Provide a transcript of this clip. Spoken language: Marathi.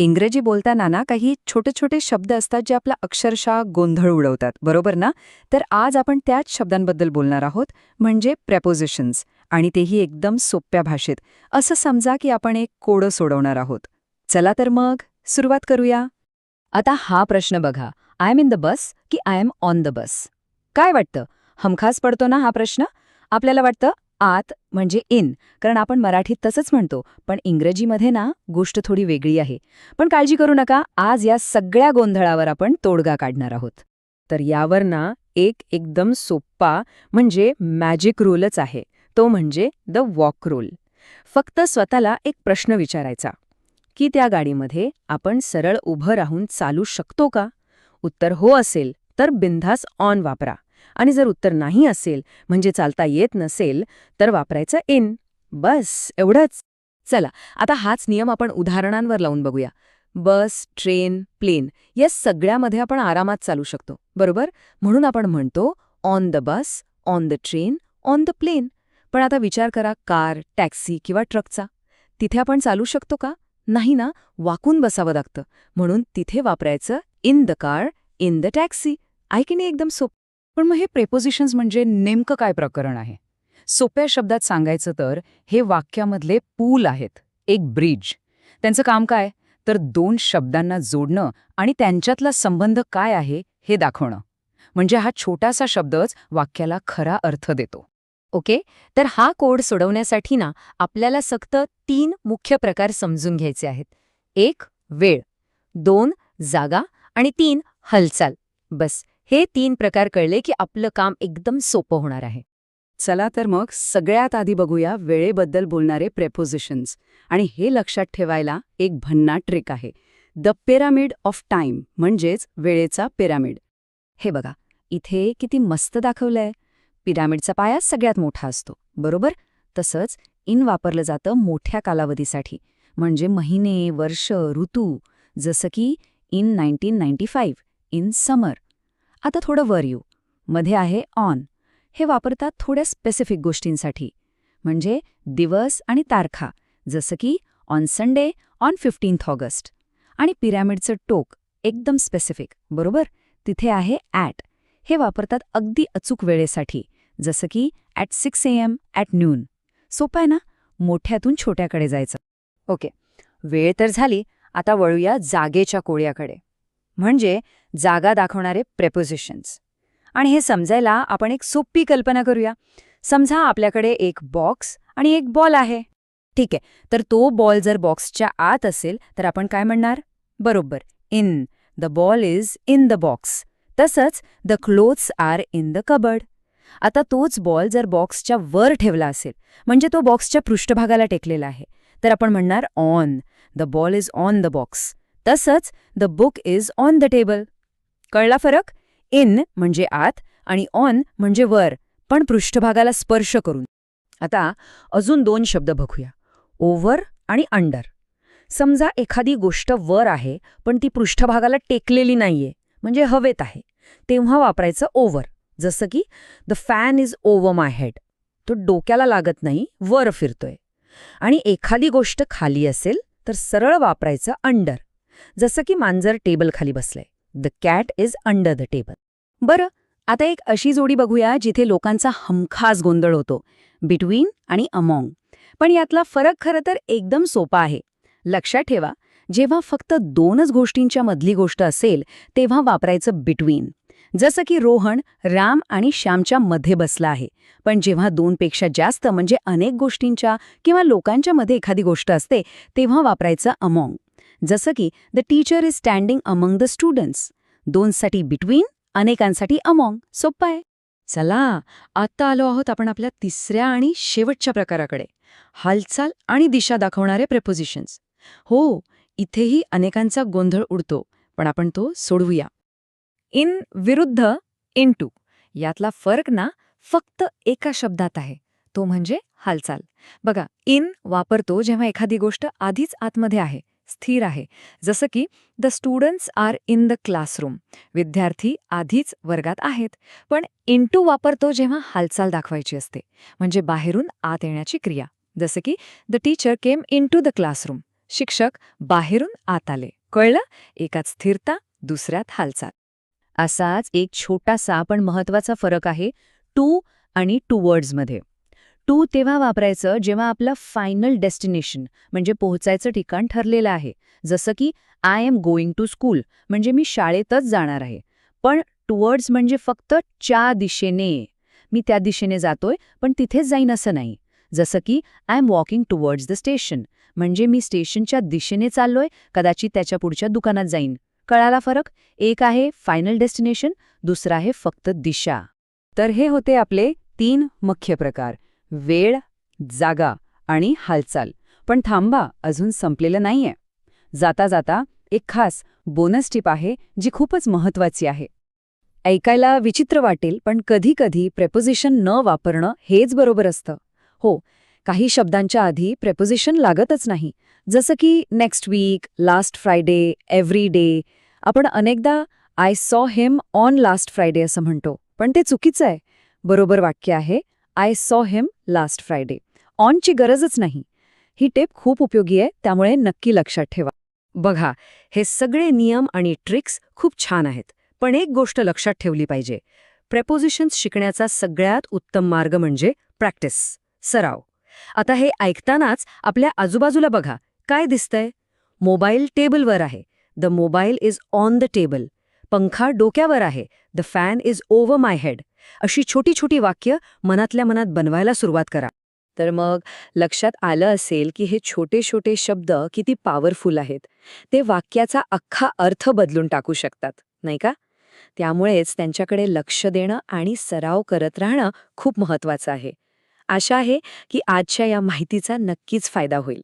इंग्रजी बोलताना ना काही छोटे छोटे शब्द असतात जे आपला अक्षरशः गोंधळ उडवतात बरोबर ना? तर आज आपण त्याच शब्दांबद्दल बोलणार आहोत म्हणजे प्रेपोजिशन्स आणि तेही एकदम सोप्या भाषेत. असं समजा की आपण एक कोडं सोडवणार आहोत. चला तर मग सुरुवात करूया. आता हा प्रश्न बघा. I am in the bus की I am on the bus काय वाटतं? हमखास पडतो ना हा प्रश्न? आपल्याला वाटतं आत म्हणजे इन. कारण आपण मराठीत तसंच म्हणतो पण इंग्रजीमध्ये ना गोष्ट थोडी वेगळी आहे. पण काळजी करू नका आज या सगळ्या गोंधळावर आपण तोडगा काढणार आहोत. तर यावर ना एक एकदम सोप्पा म्हणजे मॅजिक रूलच आहे. तो म्हणजे द वॉक रूल फक्त स्वतःला एक प्रश्न विचारायचा. की त्या गाडीमध्ये आपण सरळ उभं राहून चालू शकतो का? उत्तर हो असेल तर बिंधास ऑन वापरा. आणि जर उत्तर नाही असेल म्हणजे चालता येत नसेल तर वापरायचं इन. बस एवढंच. चला आता हाच नियम आपण उदाहरणांवर लावून बघूया. बस ट्रेन प्लेन या सगळ्यामध्ये आपण आरामात चालू शकतो बरोबर? म्हणून आपण म्हणतो on the bus on the train on the plane. पण आता विचार करा कार टॅक्सी किंवा ट्रकचा. तिथे आपण चालू शकतो का? नाही ना वाकून बसावं लागतं. म्हणून तिथे वापरायचं in the car in the taxi. ऐकिने एकदम सोप? पण मग हे प्रेपोजिशन्स म्हणजे नेमकं काय प्रकरण आहे? सोप्या शब्दात सांगायचं तर हे वाक्यामधले पूल आहेत. एक ब्रिज त्यांचं काम काय? तर दोन शब्दांना जोडणं आणि त्यांच्यातला संबंध काय आहे हे दाखवणं. म्हणजे हा छोटासा शब्दच वाक्याला खरा अर्थ देतो. ओके? तर हा कोड सोडवण्यासाठी ना आपल्याला फक्त तीन मुख्य प्रकार समजून घ्यायचे आहेत. एक वेळ. दोन जागा. आणि तीन हालचाल. बस. हे तीन प्रकार कळले की आपलं काम एकदम सोपं होणार आहे. चला तर मग सगळ्यात आधी बघूया वेळेबद्दल बोलणारे प्रेपोजिशन्स आणि हे लक्षात ठेवायला एक भन्नाट ट्रिक आहे. द पिरामिड ऑफ टाइम म्हणजेच वेळेचा पिरामिड हे बघा इथे किती मस्त दाखवलंय. पिरामिडचा पाया सगळ्यात मोठा असतो बरोबर? तसंच इन वापरलं जातं मोठ्या कालावधीसाठी म्हणजे महिने वर्ष ऋतू. जसं की in nineteen ninety five in summer आता थोडं वर येऊ. मध्ये आहे ऑन हे वापरतात थोड्या स्पेसिफिक गोष्टींसाठी. म्हणजे दिवस आणि तारखा. जसं की on Sunday on fifteenth August. आणि पिरॅमिडचं टोक एकदम स्पेसिफिक बरोबर? तिथे आहे ॲट हे वापरतात अगदी अचूक वेळेसाठी. जसं की at six A M at noon सोपं आहे ना? मोठ्यातून छोट्याकडे जायचं. ओके. वेळ तर झाली. आता वळूया जागेच्या कोळ्याकडे. म्हणजे जागा दाखवणारे प्रेपोजिशन्स आणि हे समजायला आपण एक सोपी कल्पना करूया. समजा आपल्याकडे एक बॉक्स आणि एक बॉल आहे. ठीक आहे तर तो बॉल जर बॉक्सच्या आत असेल तर आपण काय म्हणणार? बरोबर in the ball is in the box तसंच the clothes are in the cupboard आता तोच बॉल जर बॉक्सच्या वर ठेवला असेल म्हणजे तो बॉक्सच्या पृष्ठभागाला टेकलेला आहे. तर आपण म्हणणार on the ball is on the box तसंच the book is on the table कळला फरक? इन म्हणजे आत आणि ऑन म्हणजे वर. पण पृष्ठभागाला स्पर्श करून. आता अजून दोन शब्द बघूया. ओव्हर आणि अंडर समजा एखादी गोष्ट वर आहे पण ती पृष्ठभागाला टेकलेली नाहीये म्हणजे हवेत आहे तेव्हा वापरायचं ओव्हर जसं की the fan is over my head तो डोक्याला लागत नाही वर फिरतोय. आणि एखादी गोष्ट खाली असेल तर सरळ वापरायचं अंडर जसं की मांजर टेबल खाली बसलंय. The cat is under the table बरं आता एक अशी जोडी बघूया जिथे लोकांचा हमखास गोंधळ होतो. बिटवीन आणि अमॉंग पण यातला फरक खरं तर एकदम सोपा आहे. लक्षात ठेवा जेव्हा फक्त दोनच गोष्टींच्या मधली गोष्ट असेल तेव्हा वापरायचं बिटवीन जसं की रोहन राम आणि श्यामच्या मध्ये बसला आहे. पण जेव्हा दोनपेक्षा जास्त म्हणजे अनेक गोष्टींच्या किंवा लोकांच्या मध्ये एखादी गोष्ट असते तेव्हा वापरायचं अमॉंग जसं की the teacher is standing among the students दोनसाठी बिटवीन अनेकांसाठी अमॉंग सोप्पा आहे. चला आत्ता आलो आहोत आपण आपल्या तिसऱ्या आणि शेवटच्या प्रकाराकडे. हालचाल आणि दिशा दाखवणारे प्रेपोजिशन्स हो इथेही अनेकांचा गोंधळ उडतो पण आपण तो सोडवूया. इन विरुद्ध इन टू यातला फरक ना फक्त एका शब्दात आहे. तो म्हणजे हालचाल. बघा इन वापरतो जेव्हा एखादी गोष्ट आधीच आतमध्ये आहे. स्थिर आहे. जसं की the students are in the classroom. विद्यार्थी आधीच वर्गात आहेत पण इंटू वापरतो जेव्हा हालचाल दाखवायची असते म्हणजे बाहेरून आत येण्याची क्रिया. जसं की the teacher came in the classroom. शिक्षक बाहेरून आत आले. कळलं? एकात स्थिरता दुसऱ्यात हालचाल. असाच एक छोटासा पण महत्त्वाचा फरक आहे टू आणि टू वर्ड्समध्ये टू तेव्हा वापरायचं जेव्हा आपलं फायनल डेस्टिनेशन म्हणजे पोहोचायचं ठिकाण ठरलेलं आहे. जसं की I am going to school म्हणजे मी शाळेतच जाणार आहे. पण टुवर्ड्स म्हणजे फक्त च्या दिशेने. मी त्या दिशेने जातोय पण तिथेच जाईन असं नाही. जसं की I am walking towards the station म्हणजे मी स्टेशनच्या दिशेने चाललोय कदाचित त्याच्या पुढच्या दुकानात जाईन. कळाला फरक? एक आहे फायनल डेस्टिनेशन दुसरा आहे फक्त दिशा. तर हे होते आपले तीन मुख्य प्रकार. वेळ जागा आणि हालचाल. पण थांबा अजून संपलेलं नाहीये. जाता जाता एक खास बोनस टिप आहे जी खूपच महत्वाची आहे. ऐकायला विचित्र वाटेल पण कधी-कधी प्रेपोजिशन न वापरणं हेच बरोबर असतं. हो काही शब्दांच्या आधी प्रेपोजिशन लागतच नाही. जसं की next week last Friday every day आपण अनेकदा I saw him on last Friday असं म्हणतो पण ते चुकीचं आहे. बरोबर वाक्य आहे I saw him last Friday ऑनची गरजच नाही. ही टेप खूप उपयोगी आहे त्यामुळे नक्की लक्षात ठेवा. बघा हे सगळे नियम आणि ट्रिक्स खूप छान आहेत पण एक गोष्ट लक्षात ठेवली पाहिजे. प्रेपोजिशन्स शिकण्याचा सगळ्यात उत्तम मार्ग म्हणजे प्रॅक्टिस सराव. आता हे ऐकतानाच आपल्या आजूबाजूला बघा काय दिसतंय? मोबाईल टेबलवर आहे. The mobile is on the table पंखा डोक्यावर आहे. The fan is over my head अशी छोटी छोटी वाक्य मनातल्या मनात बनवायला सुरुवात करा. तर मग लक्षात आलं असेल की हे छोटे छोटे शब्द किती पॉवरफुल आहेत. ते वाक्याचा अख्खा अर्थ बदलून टाकू शकतात नाही का? त्यामुळेच त्यांच्याकडे लक्ष देणं आणि सराव करत राहणं खूप महत्वाचं आहे. आशा आहे की आजच्या या माहितीचा नक्कीच फायदा होईल.